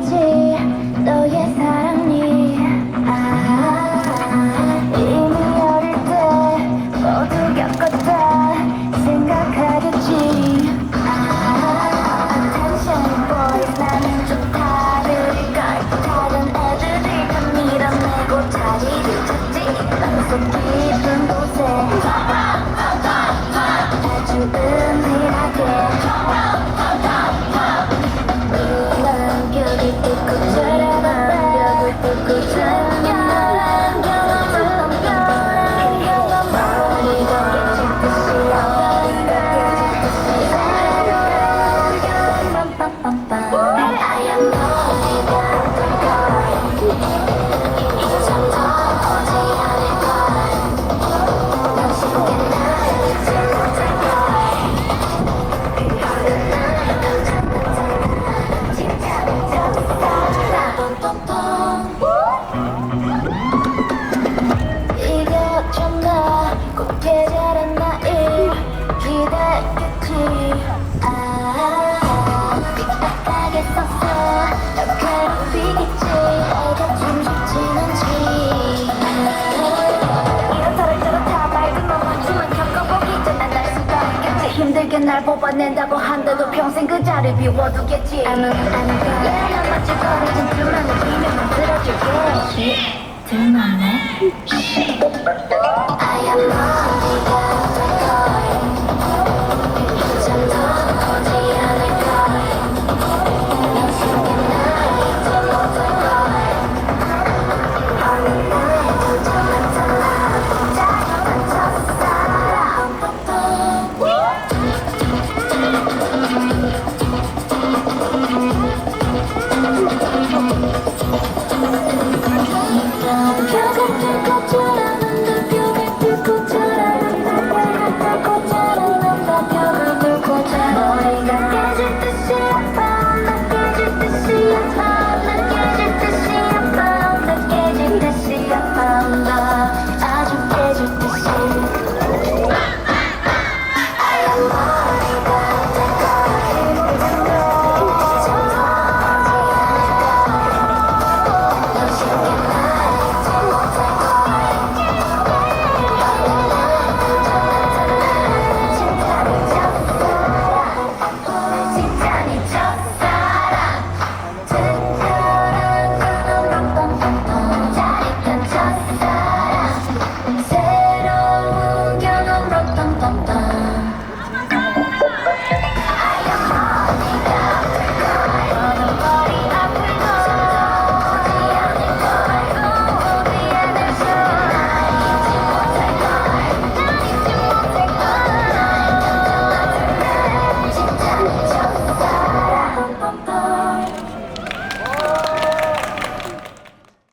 to 날 뽑아낸다고 한데도 평생 그 자리 비워두겠지. 아는 아는 거난 마치 버려진 틈만 느끼면 들어줄게. 들맞네 I am love